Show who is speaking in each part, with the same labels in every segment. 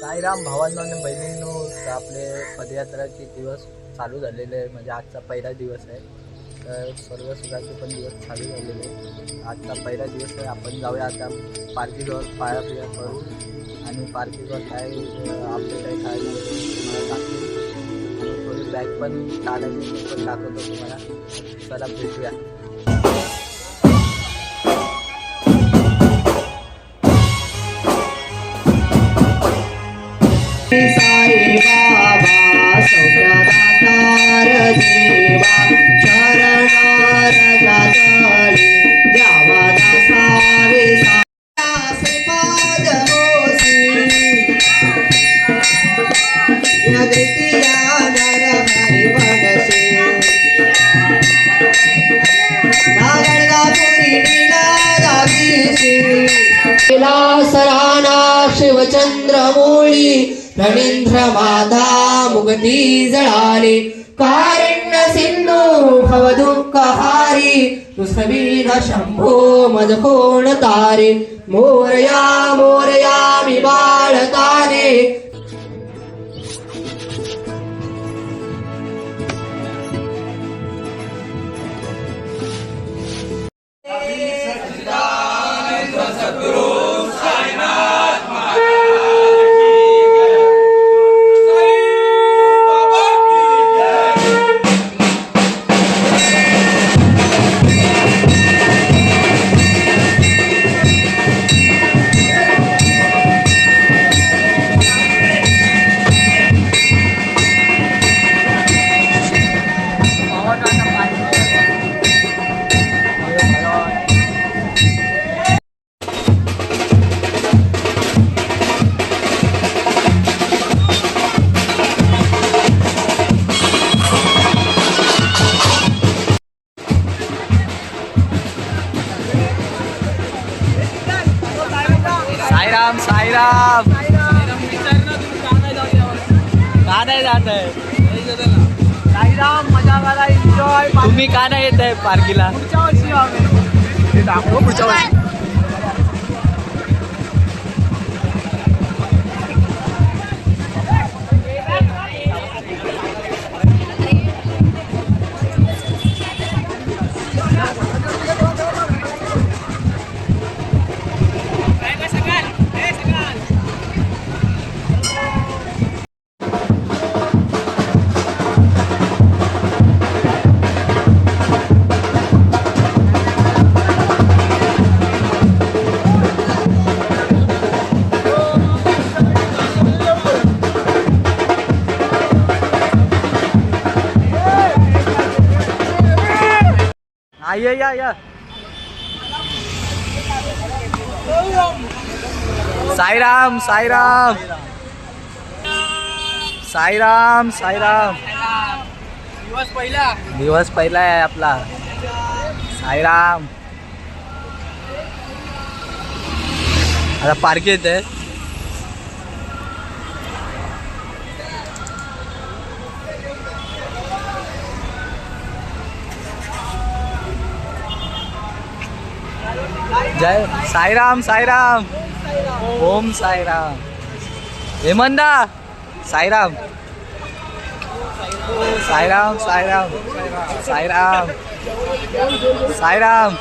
Speaker 1: साईराम भावांनो आणि बहिणींनो तर आपले पदयात्राचे दिवस चालू झालेले आहे म्हणजे आजचा पहिला दिवस आहे. तर सर्व सुखाचे पण दिवस चालू झालेले आहे आजचा पहिला दिवस आहे. आपण जाऊया आता पार्किंगवर पाया पिया करू. आणि पार्किंगवर काय आपले काही काय दाखवू. थोडी बॅग पण काढायची पण दाखवतो तुम्हाला. चला भेटूया.
Speaker 2: रन्द्रवादामुगती जलारि कारिण सिन्धु भवदुकहारिसी न शम्भो मदकोणतारे मोरया
Speaker 1: मोरयामि बालतारे तुम्ही का नाही येत आहे पार्कीला? पुढच्या वर्षी पुढच्या वर्षी. ये या या. साईराम साईराम. साईराम साईराम.
Speaker 3: दिवस पहिला.
Speaker 1: दिवस पहिला आहे आपला. साईराम. आता पार्क येत आहे जय साईराम साईराम ओम साईराम हेमंदा साईराम साईराम साईराम साईराम साईराम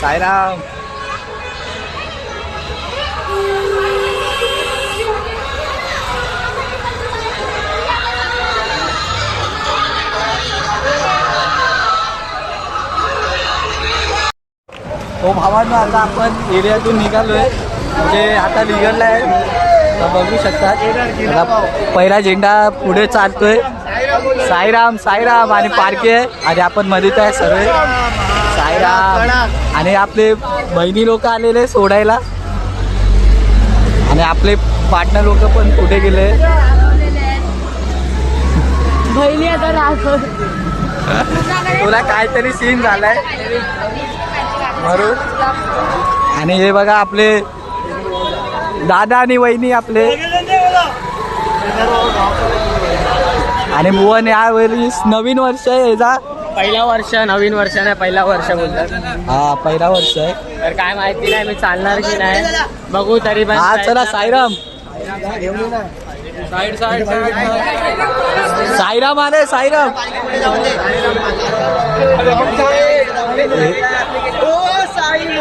Speaker 1: साईराम हो भावांनो आता आपण एरियातून निघालोय. म्हणजे आता निघालं आहे बघू शकता. पहिला झेंडा पुढे चालतोय. साईराम साईराम आणि पारखे आणि आपण मध्येच आहे सर्व साईराम. आणि आपले बहिणी लोक आलेले सोडायला. आणि आपले पार्टनर लोक पण कुठे गेले?
Speaker 4: बहिणी आता
Speaker 1: तुला काहीतरी सीन झालाय. आणि हे बघा आपले दादा आणि वहिनी आपले. आणि भुवन यावेळी नवीन वर्ष आहे याचा
Speaker 3: पहिला वर्ष नवीन वर्ष नाही पहिला वर्ष बोलतात.
Speaker 1: हा पहिला वर्ष आहे.
Speaker 3: तर काय माहिती नाही मी चालणार की नाही. बघू तरी पण
Speaker 1: हा चला साईराम.
Speaker 3: Side side
Speaker 1: Sairam. आले साईराम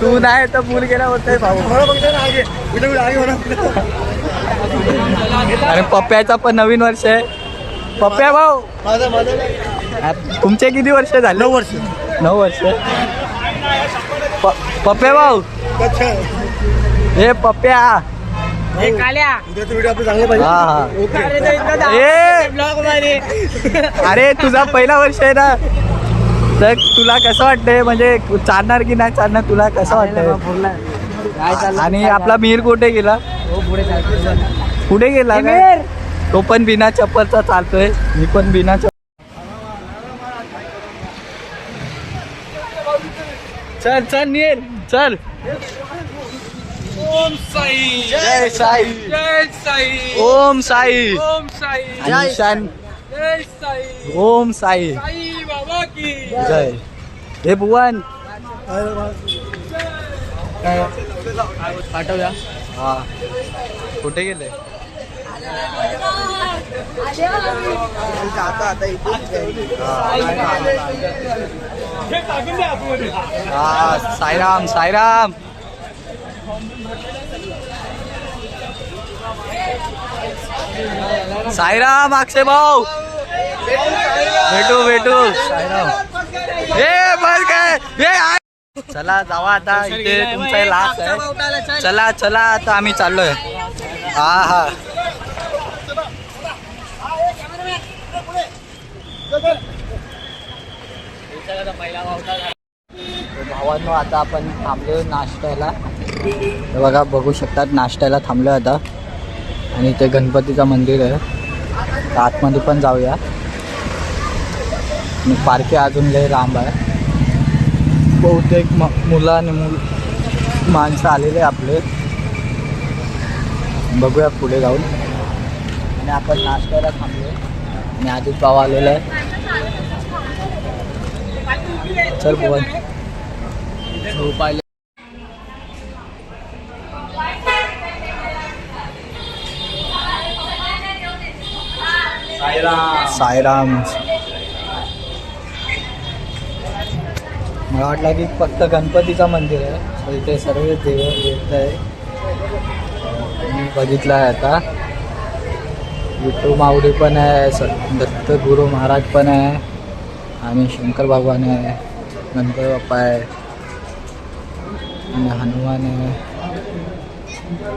Speaker 1: तू नाही तर मूल गेला होतोय भाऊ. अरे पप्प्याचा पण नवीन वर्ष आहे. पप्प्या भाऊ. तुमचे किती वर्ष झाले? नऊ वर्ष. नऊ वर्ष. प- पप्प्या भाऊ. हे पप्प्या
Speaker 3: काल्या.
Speaker 1: हा हा. ए! अरे तुझा पहिला वर्ष आहे ना. तर तुला कसं वाटतंय? म्हणजे चालणार की नाही चालणार? तुला कसं वाटतंय? आणि आपला मीर कुठे गेला? कुठे गेला काय? तो पण बिना चप्पलचा चालतोय. मी पण बिना चप्पल चल चल नील चल.
Speaker 3: ओम साई।
Speaker 1: जय साई.
Speaker 3: जय साई।
Speaker 1: ओम साई.
Speaker 3: ओम साई। जय साई।
Speaker 1: ओम साई।
Speaker 3: साई बाबा की
Speaker 1: जय हे भुवन
Speaker 3: पाठवूया
Speaker 1: हा कुठे गेले हा साईराम साईराम साईराम अक्षय भाऊ भेटू भेटू. साईराम हे बस काय? हे चला जावा आता. इथे तुमचा लास्ट आहे. चला चला आता आम्ही चाललोय. हा हा. भावांनो आता आपण थांबलो नाश्त्याला. बघा बघू शकतात नाश्त्याला थांबलो आता. आणि ते गणपतीचं मंदिर आहे. आतमध्ये पण जाऊया. आणि पार्के अजून लय लांब आहे. बहुतेक म मुलं आणि मुल माणसं आलेले आपले. बघूया पुढे जाऊन. आणि आपण नाश्त्याला थांबलो. आणि आधीच भाव आलेला आहे. चल भुवन झोप आली. मला वाटलं की फक्त गणपतीचं मंदिर आहे. इथे सर्व देव देवत आहे मी बघितलं आहे आता. विठू मावडी पण आहे स दत्त गुरु महाराज पण आहे. आणि शंकर भगवान आहे गणपती बाप्पा आहे. आणि हनुमान आहे.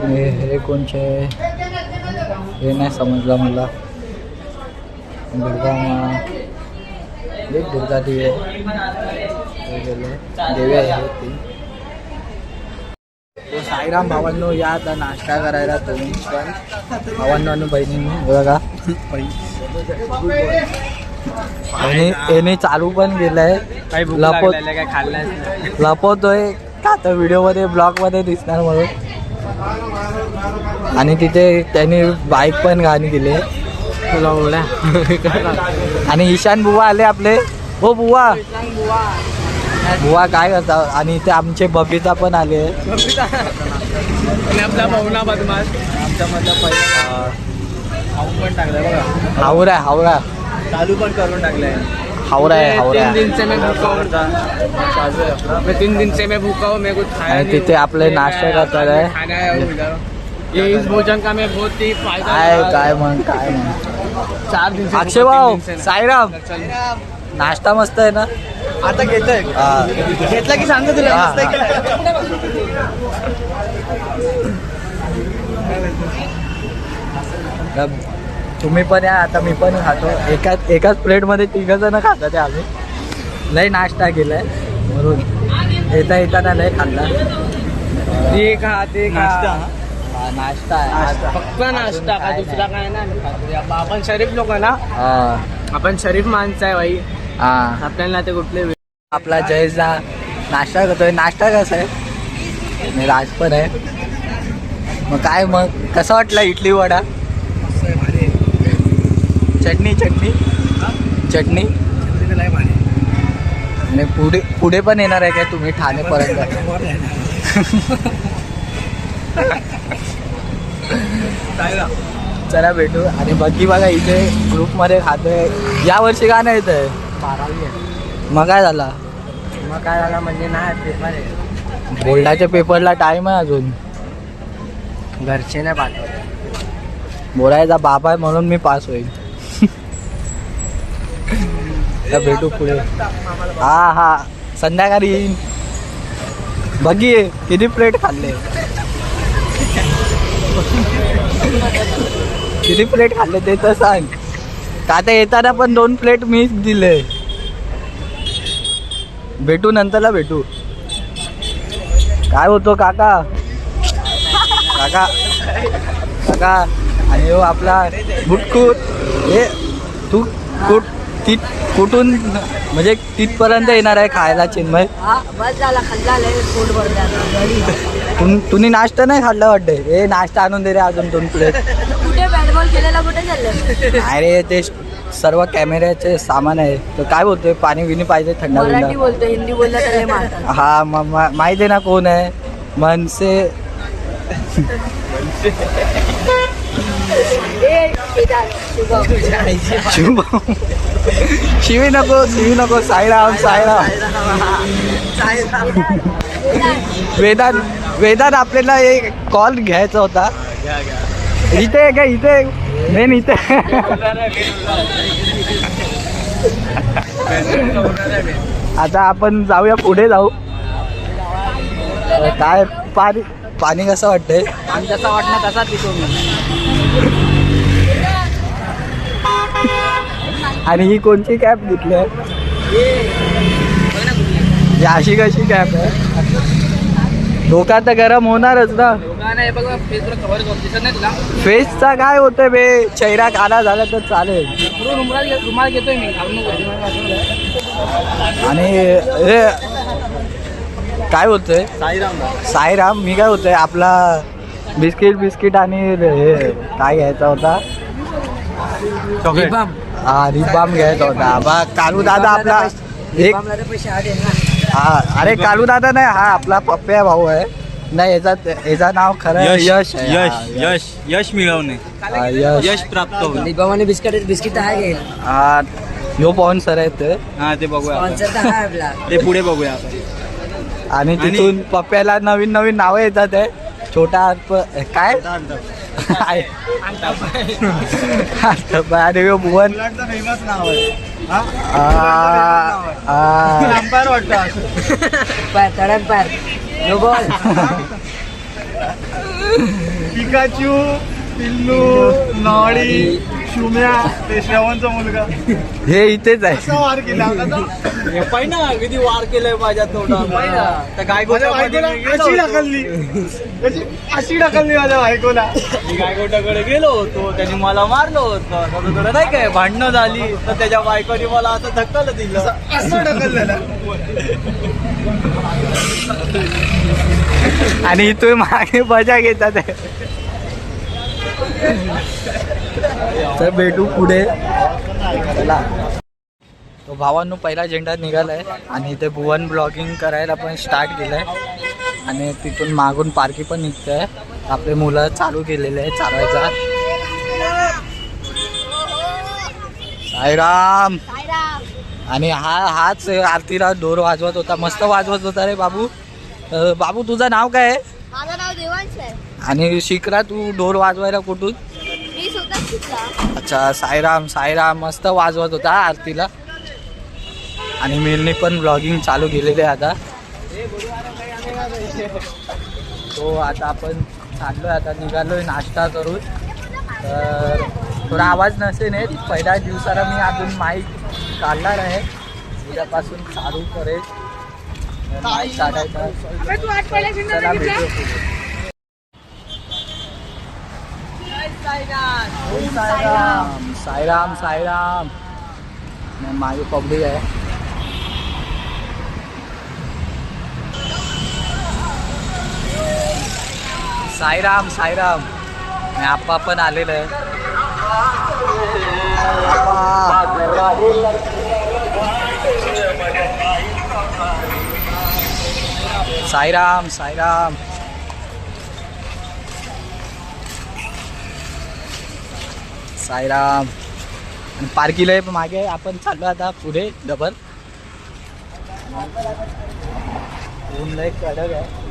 Speaker 1: आणि हे कोणचे आहे? हे नाही समजलं मला. दुर्गा मा. एक दुर्गा देवी आहे. गेले. देवी आहे ती. तो साईराम भावांनो या आता नाश्ता करायला तुम्ही पण. भावांनो आणि बहिणींनी बघा. आणि याने चालू पण
Speaker 3: खाल्लंच नाही.
Speaker 1: लपवतोय. का तर व्हिडिओमध्ये ब्लॉगमध्ये दिसणार म्हणून? आणि तिथे त्यांनी बाईक पण गाणी
Speaker 3: ओढा
Speaker 1: आणि ईशान बुवा आले आपले. हो बुवा. बुवा काय करता? आणि इथे आमचे बबिता पण आले.
Speaker 3: आणि आपला पवना बदमाश. आमच्यामधला पहिला खाऊन पण टाकलाय बघा.
Speaker 1: हावरा हावरा
Speaker 3: चालू पण करून टाकलाय.
Speaker 1: हावरा आहे हावरा
Speaker 3: तीन दिन से मैं भूखा हूँ मैं तीन दिन से मैं भूखा हूँ मैं कुछ खाया
Speaker 1: आणि तिथे आपले नाश्ता करतात आहे.
Speaker 3: है वो मिला ये इस भोजन का मैं बहुत ही फायदा
Speaker 1: काय
Speaker 3: उठा-
Speaker 1: काय मग
Speaker 3: चार दिन
Speaker 1: अक्षय भाऊ. साईराम. नाश्ता मस्त आहे ना?
Speaker 3: आता घेतोय.
Speaker 1: हा.
Speaker 3: घेतला की सांगतो तुला.
Speaker 1: हा,
Speaker 3: मस्त?
Speaker 1: तर तुम्ही पण या आता मी पण खातो. एकाच एकाच प्लेटमध्ये तिघ जण खातात आहे आम्ही. लय नाश्ता केलाय. म्हणून येता येताना नाही खाल्ला.
Speaker 3: ते खा ते खा.
Speaker 1: हा, नाश्ता आहे. आज
Speaker 3: फक्त नाश्ता का
Speaker 1: अजून
Speaker 3: दुसरा काय नाही. खातो. आपण शरीफ लोक ना.
Speaker 1: हा.
Speaker 3: आपण शरीफ माणसं आहे भाई
Speaker 1: हा.
Speaker 3: आपल्याला ते कुठले
Speaker 1: आपला जयेशला नाश्ता करतोय. नाश्ता कसा आहे? आणि राज पण आहे. मग काय मग? कसं वाटलं इडली वडा? चटणी चटणी? चटणी? आणि पुढे पुढे पण येणार आहे काय तुम्ही? ठाणेपर्यंत चला भेटू. आणि बघी बघा इथे ग्रुपमध्ये खातोय. या वर्षी का नाही येत
Speaker 3: आहे.
Speaker 1: मग काय झाला?
Speaker 3: मग काय झालं म्हणजे नाही पेपर आहे.
Speaker 1: बोर्डाच्या पेपरला टाइम आहे अजून.
Speaker 3: घरचे नाही पाठवत.
Speaker 1: बोलायचा बाबा आहे म्हणून मी पास होईल. भेटू पुढे. हा हा. संध्याकाळी येईन. बघी किती प्लेट खाल्ले. किती प्लेट खाल्ले ते तर सांग. का आता येताना पण दोन प्लेट मीच दिले. भेटू नंतरला भेटू. काय होतो काका? काका काका आणि हो आपला बुटकूट. हे तू कुठ ती कुठून म्हणजे तिथपर्यंत येणार आहे खायला चिन्मय? तुम तुम्ही नाश्ता नाही खाल्ला वाटते हे नाश्ता आणून दे रे अजून दोन प्लेट
Speaker 4: कुठे बॅट बॉल खेळायला कुठे चाललं?
Speaker 1: अरे ते सर्व कॅमेऱ्याचे सामान आहे. तर काय बोलतोय? पाणी बिनी पाहिजे थंड
Speaker 4: मराठी बोलतो हिंदी बोलला मारतात.
Speaker 1: हा म- म- माहिती आहे ना कोण आहे? मनसे. शिव शिवी नको शिवी नको. साईराम साईराम. वेदांत वेदांत आपल्याला एक कॉल घ्यायचा होता. इथे आहे का इथे मेन इथे. आता आपण जाऊया पुढे जाऊ. काय पाणी पाणी कसं वाटतंय?
Speaker 3: आणि जसा वाटणार तसा पितो मी.
Speaker 1: आणि ही कोणची कॅब घेतली? आहे ही अशी कशी कॅब आहे? डोका तर गरम होणारच ना. फेसचा काय होतं बे? चेहरा काला झाला तर चालेल.
Speaker 3: रुमाल घेतोय मी.
Speaker 1: आणि हे काय होतंय?
Speaker 3: साईराम
Speaker 1: साईराम मी काय होतंय? आपला बिस्किट बिस्किट आणि हे काय घ्यायचा होता? हा रिबाम घ्यायचा होता. बा कालू दादा आपला एक हा अरे कालू दादा नाही हा आपला पप्प्या भाऊ आहे. नाही याचा याचा नाव खरं आहे. यश.
Speaker 5: यश
Speaker 1: हा,
Speaker 5: यश यश. मिळवणे.
Speaker 1: हा, यश.
Speaker 5: यश प्राप्त होणे.
Speaker 4: बिस्किट बिस्किट आहे
Speaker 1: हा यो पवन सर आहेत ते.
Speaker 5: हा ते बघूया आपण.
Speaker 4: स्पॉन्सर तर आहे आपला.
Speaker 5: ते पुढे बघूया आपण.
Speaker 1: आणि तिथून पप्प्याला नवीन नवीन नावं येतात आहे छोटा काय? यो भुवन
Speaker 5: फेमस नाव आहे अंपायर वाटतं पिकाचू पिल्लू नॉडी मुलगा.
Speaker 1: हे इथेच आहे.
Speaker 5: वार केला. पहिना किती वार केलाय माझ्या तोंडा त्या अशी ढकलली. अशी ढकलली माझ्या बायकोला. गेलो होतो. त्याने मला मारलं होतं. थोडं नाही काय भांडणं झाली. तर त्याच्या बायकोने मला असं धक्कल दिलं. असं ढकललेलं.
Speaker 1: आणि इथून मागे मजा घेतात. तर भेटू पुढे. चला. तो भावांनो पहिला झेंडा निघालाय. आणि इथे भुवन ब्लॉगिंग करायला पण स्टार्ट केलं आहे आणि तिथून मागून पार्की पण निघतंय. आपले मुलं चालू केलेले आहे चालवायचा. साईराम! आणि हा हाच आरतीला दोर वाजवत होता. मस्त वाजवत होता रे बाबू. बाबू तुझं नाव काय आहे?
Speaker 6: देवांश आहे.
Speaker 1: आणि शिकला तू ढोल वाजवायला कुठून?
Speaker 6: मी स्वतः शिकला.
Speaker 1: अच्छा साईराम साईराम मस्त वाजवत होता आरतीला. आणि मिलनी पण ब्लॉगिंग चालू केलेले आहे आता. तो आता आपण चाललोय आता निघालोय नाश्ता करून. तर थोडा आवाज नसेल येत पहिल्या दिवसाला मी अजून माईक काढणार आहे. उद्यापासून चालू करेल. माईक काढायचा. चला भेटू पुढे. साईराम साईराम साईराम नाही, मागे पब्लिक आहे साईराम साईराम आणि आप्पा पण आलेलं आहे आप्पा. साईराम साईराम साईराम. आणि पार्किंग आहे मागे आपण चाललो आता पुढे डबल. ऊन लय कडक आहे.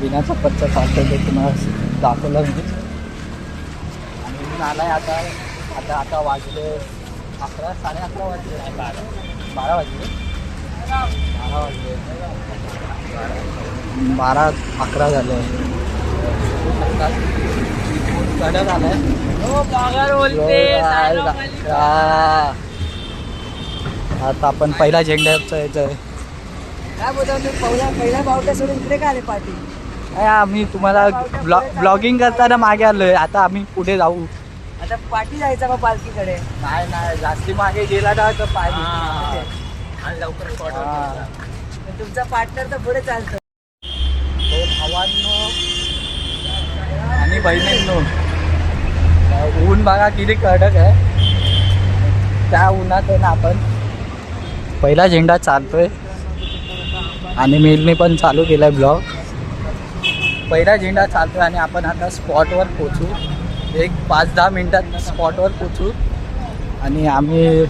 Speaker 1: बिना चप्पलचा ते तुम्हाला दाखवलं मी. आणि ऊन आहे आता. आता आता वाजले अकरा साडे अकरा वाजले. बारा बारा वाजले. बारा वाजले. बारा अकरा झाले. कडक आलाय. हा. आता आपण पहिला झेंड्याचं यायचं आहे
Speaker 4: काय बोलतो पहिला पहिला बावटा सोडून इकडे का आले पाठी
Speaker 1: काय आम्ही तुम्हाला ब्लॉगिंग करताना मागे आलोय. आता आम्ही पुढे जाऊ.
Speaker 4: आता पाठी जायचा मग पालखीकडे?
Speaker 1: नाही नाही जास्ती मागे गेला ना तर पाय
Speaker 5: लवकर
Speaker 1: हा.
Speaker 4: तुमचा पार्टनर तर पुढे चालतो.
Speaker 1: तो भावांनो आणि बहिणींनो. ऊन बघा किती कडक आहे. त्या उन्हात आहे ना आपण पहिला झेंडा चालतोय. आणि मिलनी पण चालू केलाय ब्लॉग. पहिला झेंडा चालतोय आणि आपण आता स्पॉटवर पोचू एक पाच दहा मिनिटात स्पॉटवर पोचू आणि आम्ही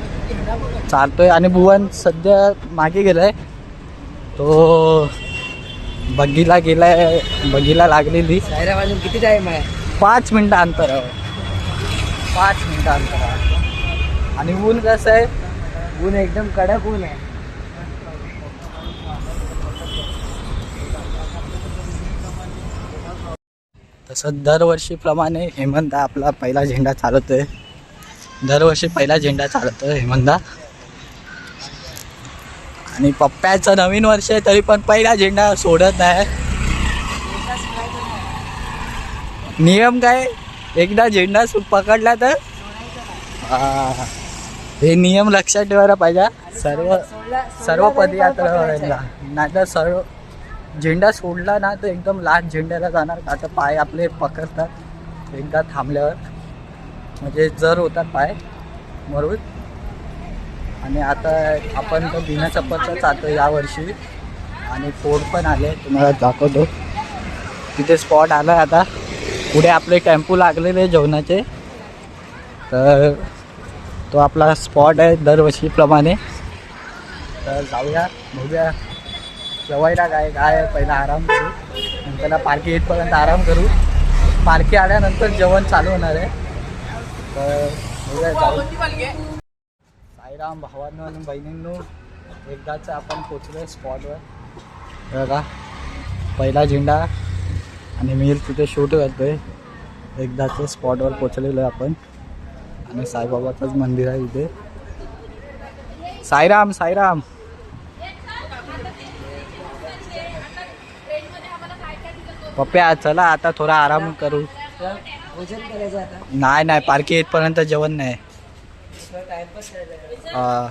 Speaker 1: चालतोय आणि भुवन सध्या मागे गेलाय. तो बग्गीला गेलाय बग्गीला लागलेली.
Speaker 4: किती टाइम आहे?
Speaker 1: पाच मिनटं अंतरावर पाच मिनटं अंतरावर आणि ऊन कसं आहे?
Speaker 4: ऊन एकदम कडक ऊन आहे.
Speaker 1: तसं दरवर्षीप्रमाणे हेमंत आपला पहिला झेंडा चालवतोय. दरवर्षी पहिला झेंडा चालवतोय हेमंता. आणि पप्प्याचं नवीन वर्ष आहे तरी पण पहिला झेंडा सोडत नाही. नियम काय? एकदा झेंडा सु- पकडला तर? हे. नियम लक्षात ठेवायला पाहिजे सर्व सर्व पदयात्रा नाहीतर सर्व झेंडा सोडला ना तर एकदम लास्ट झेंड्याला जाणार का? तर पाय आपले पकडतात एकदा थांबल्यावर. म्हणजे जर होतात पाय मरून. आणि आता आपण तर बिना चप्पलचा चालतो यावर्षी. आणि फोड पण आले तुम्हाला दाखवतो. तिथे स्पॉट आला आता. पुढे आपले टेम्पो लागलेले जेवणाचे. तर तो आपला स्पॉट आहे दरवर्षीप्रमाणे तर जाऊया बघूया. जेवायला काय काय पहिला आराम करू. नंतर पालखी येतपर्यंत आराम करू. पालखी आल्यानंतर जेवण चालू होणार आहे. तर बघूया जाऊ. साईराम भावांनो आणि बहिणींनो एकदाच आपण पोचलो स्पॉटवर बघा पहिला झेंडा. आणि मी तिथे शूट करतो आहे एकदाच स्पॉटवर पोचलेलो आहे आपण. आणि साईबाबाचंच मंदिर आहे इथे. साईराम साईराम. पप्प्या चला आता थोडा आराम करू. नाही नाही पालखी येतपर्यंत जेवण नाही. हा.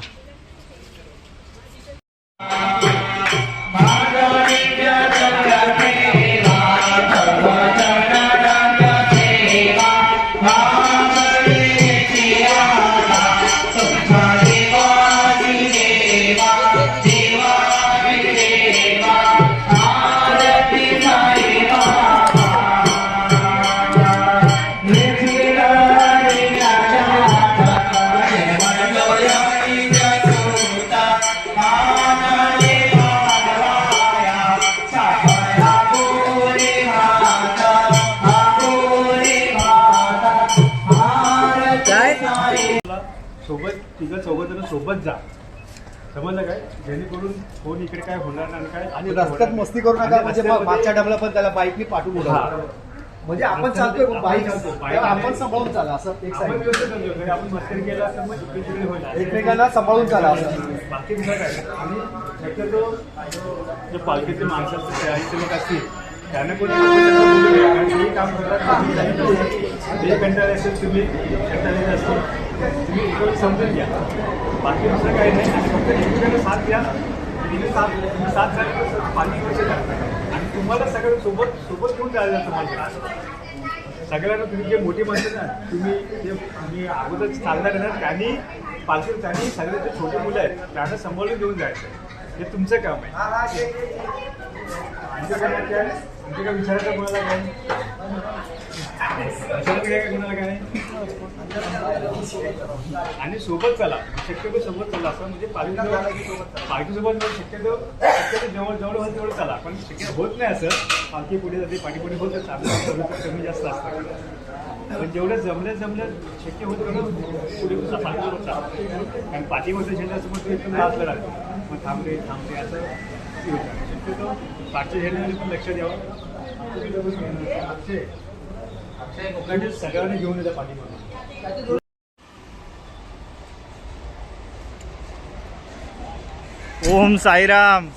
Speaker 7: कोण इकडे काय होणार नाही काय
Speaker 8: आणि रस्त्यात मस्ती करू नका म्हणजे मग मागच्या डबला पण त्याला बाईकनी पाठवून. उडवलं
Speaker 5: म्हणजे आपण चालतोय बाईक आपण. सांभाळून चाला असं एक
Speaker 7: आपण
Speaker 5: साईड. एकमेकांना सांभाळून चाला असं
Speaker 7: बाकी. आणि शक्यतो जे पालखीतले माणसं लोक असतील त्यांना कोणी हे काम करतात तुम्ही. हे कंटाळे असेल तुम्ही समजून घ्या बाकी दुसरं काही नाही फक्त एकमेकांना साथ द्या तिने सात तुम्ही साथ झाली आणि तुम्हाला सगळ्या सोबत सोबत घेऊन जायला तुम्हाला सगळ्यांना तुम्ही जे मोठी माणसं ना तुम्ही जे आम्ही अगोदर चालणार आहे ना त्यांनी पालखी त्यांनी सगळे जे छोटे मुलं आहेत त्यांना सांभाळून घेऊन जायचं हे तुमचं काम आहे. आमचं काय? काय विचारायचं कोणाला काय आणि सोबत चला. शक्यतो सोबत चला. असं म्हणजे पालखी पालखीसोबत शक्यतो शक्यतो जवळ जवळ होईल तेवढं चला. पण शक्य होत नाही असं. पालखी पुढे जाते पाठी पुढे होतं कमी जास्त असतं पण जेवढं जमलं जमलं शक्य होत तेवढं पुढे पाठीसोबत चालतं कारण पाठीवरचं झेंडा समोर तू एकदम लाजला लागतो मग थांबते थांबते असं होतं. शक्यतो पाठच्या झेंड्यामध्ये पण लक्ष द्यावं. सगळ्यांनी घेऊन येतं पाठीमागे. ओम साईराम.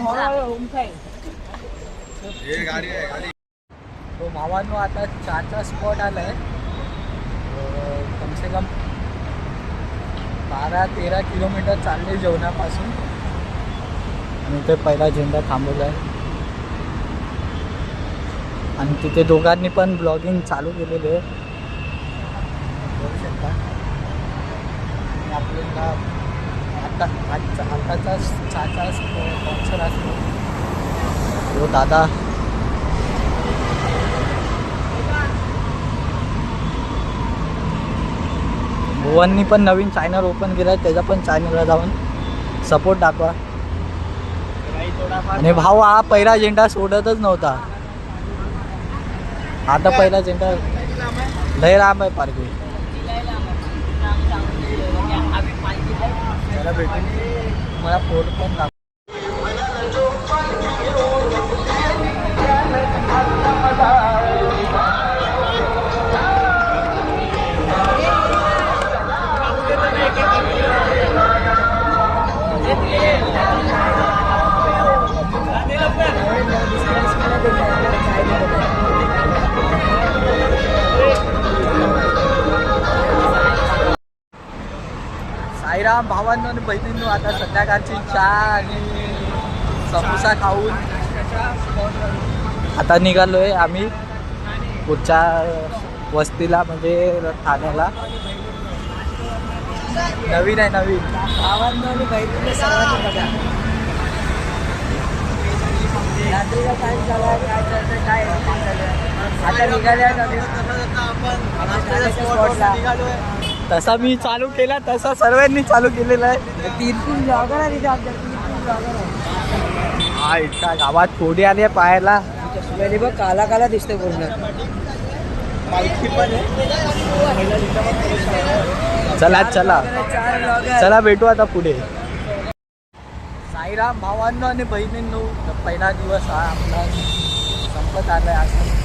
Speaker 1: हो, तो भावांनो आता चारचा स्पॉट आला आहे कमसे कम बारा तेरा किलोमीटर चालले जेवणापासून. आणि ते पहिला झेंडा थांबवला आहे. आणि तिथे दोघांनी पण ब्लॉगिंग चालू केलेले आहे. आणि आपल्याला आता हातचा हाताचा चाचा स्पॉन्सर असतो. तो हो, दादा. भुवननी पण नवीन चॅनल ओपन केलं आहे त्याच्या पण चॅनलला जाऊन सपोर्ट दाखवा. आणि भाऊ हा पहिला झेंडा सोडतच नव्हता. आता पहिला झेंडा लय लांब आहे पार्किंग त्याला भेटून मला फोटो पण दाखव साईराम भावांनो आणि बहिणींनो आता संध्याकाळची चहा आणि समोसा खाऊन आता निघालोय आम्ही पुढच्या वस्तीला म्हणजे ठाण्याला. नवीन आहे नवीन. भावांनो आणि बहिणींनो सर्वांनी बघा. रात्रीचा टाईम झाला काय चालतंय काय आता निघाले नवीन. स्पॉटला तसा मी चालू केला तसा सर्वांनी चालू केलेला आहे. तीन तीन जॉगर आहे तिथे आमच्या तीन तीन जॉगर आहे हा इतका गावात थोडी आली आहे पाहायला. बघ काला काला दिसते पूर्ण चला चला. चला भेटू आता पुढे. साईराम भावांनो आणि बहिणींनो पहिला दिवस हा आपला संपत आलाय. असं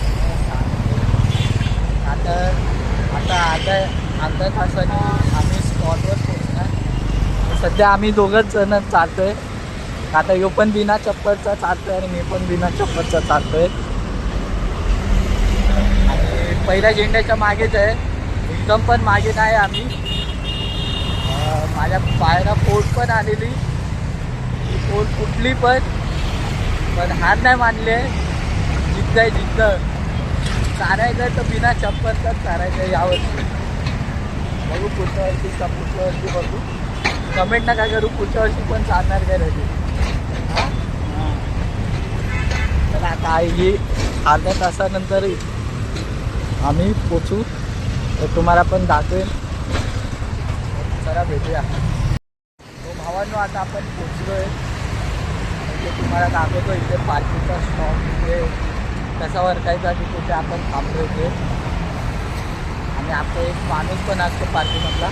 Speaker 1: आता आता आता अर्ध्या तासाने आम्ही स्पॉटवर पोहोचणार. सध्या आम्ही दोघंच जण चालतोय. आता यो पण बिना चप्पलचा चालतोय आणि मी पण बिना चप्पलचा चालतोय. आणि पहिल्या झेंड्याच्या मागेच आहे. एकदम पण मागे नाही आम्ही. माझ्या पायाला पोट पण आलेली. ती पोट फुटली पण. पण हार नाही मानले जिद्द आहे जिद्द चारायचं तर बिना चप्पलचाच चारायचं यावर्षी. बघू पुढच्या वर्षी का पुढच्या वर्षी बघू. कमेंट नका करू पुढच्या वर्षी पण चालणार काय राहील तर आता काही अर्ध्या तासानंतर आम्ही पोचू. तर तुम्हाला पण दाखवेन. चला भेटूया. तो भावांनो आता आपण पोचलोय. म्हणजे तुम्हाला दाखवतो इथे पार्किंगचा स्टॉक इथे कसा वरकायचा की तिथे आपण थांबलो इथे. आणि आपला एक माणूस पण असतो पार्किंगमधला.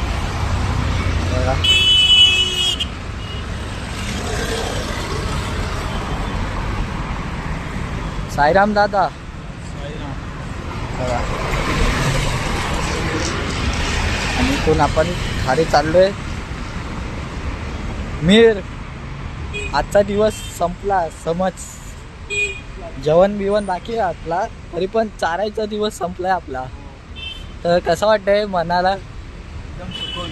Speaker 1: बघा. साईराम दादा. बघा. आणि इथून आपण खाली चाललोय. मीर आजचा दिवस संपला समज. जेवण बिवण बाकी आहे आपला तरी पण चारायचा दिवस संपलाय आपला. तर कसं वाटतंय मनाला?
Speaker 5: एकदम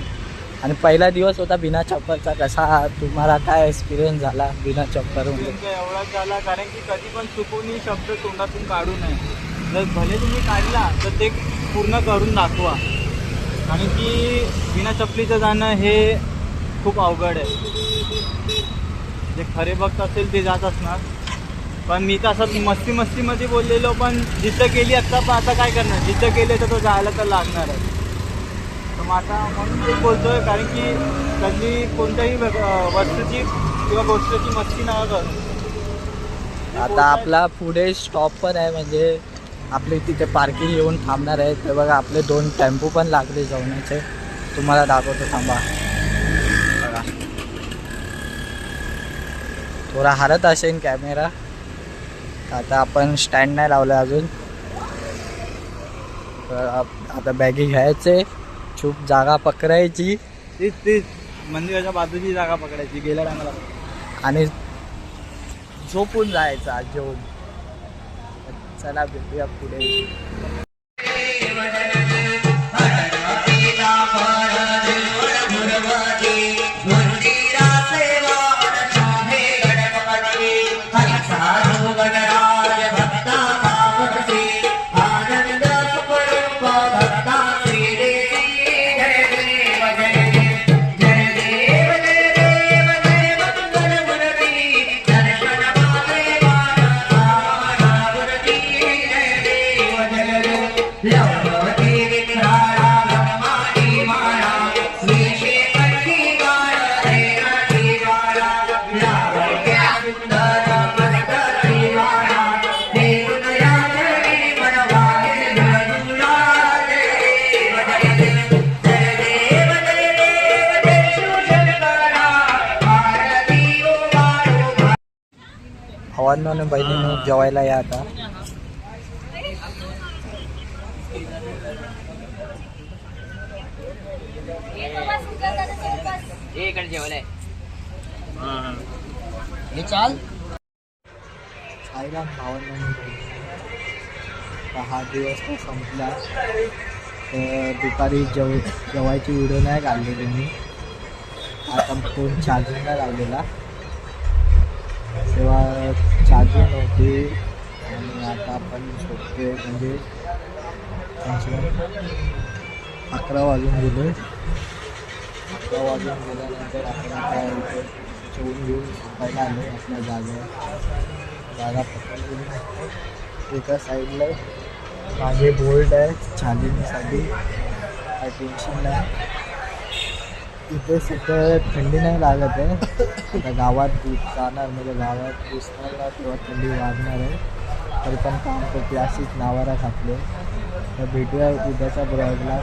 Speaker 1: आणि पहिला दिवस होता बिना चप्पलचा. कसा तुम्हाला काय एक्सपिरियन्स झाला बिना चप्पल
Speaker 5: एवढा झाला. कारण की कधी पण चुकूनही शब्द तोंडातून काढू नये. जर भले तुम्ही काढला तर ते पूर्ण करून दाखवा. कारण की बिना चपलीचं जाणं हे खूप अवघड आहे. जे खरे भक्त असेल ते जात असणार. पण मी तर असं मस्ती मस्तीमध्ये बोललेलो पण जिद्द केली आता पण आता काय करणार? जिद्द केली तर तो जायला तर लागणार आहे. तर मग आता म्हणून ते बोलतोय कारण की कधी कोणत्याही वस्तूची किंवा गोष्टीची मस्ती नका करू.
Speaker 1: आता आपला पुढे स्टॉप पण आहे म्हणजे आपले तिथे पार्किंग येऊन थांबणार आहे. ते बघा आपले दोन टेम्पो पण लागले जेवणाचे तुम्हाला दाखवतो थांबा. बघा. थोडा हरत असेल कॅमेरा आता आपण स्टँड नाही लावलं अजून. तर आता बॅगी घ्यायचे चूप जागा पकडायची.
Speaker 5: तीच तीच. मंदिराच्या बाजूची जागा पकडायची गेल्या टायमाला
Speaker 1: आणि झोपून जायचं आज जेवून. चला भेटूया पुढे. जेवायला या आता. भावांनो आणि बहिणींनो. आता हा दिवस तर संपला. तर दुपारी जेव जेवायची व्हिडिओ नाही काढलेली मी. आता फोन चार्जिंगला लावलेला. तेव्हा चार्जिंग नव्हती. आणि आता आपण झोपते म्हणजे अकरा वाजून गेले. अकरा वाजून गेल्यानंतर आपण काय इथे जेवून घेऊन झोपायला आलो आपल्या जागेवर जागा पकडून एका साईडला मागे बोल्ड आहे चार्जिंगसाठी काय टेन्शन नाही. इथे सुद्धा थंडी नाही लागत आहे. आता गावात जाणार म्हणजे गावात घुसणार नाही किंवा थंडी वाढणार आहे. तरी पण काम करते अशीच नावारा घातले तर भेटूया उद्याच्या ब्रॉडला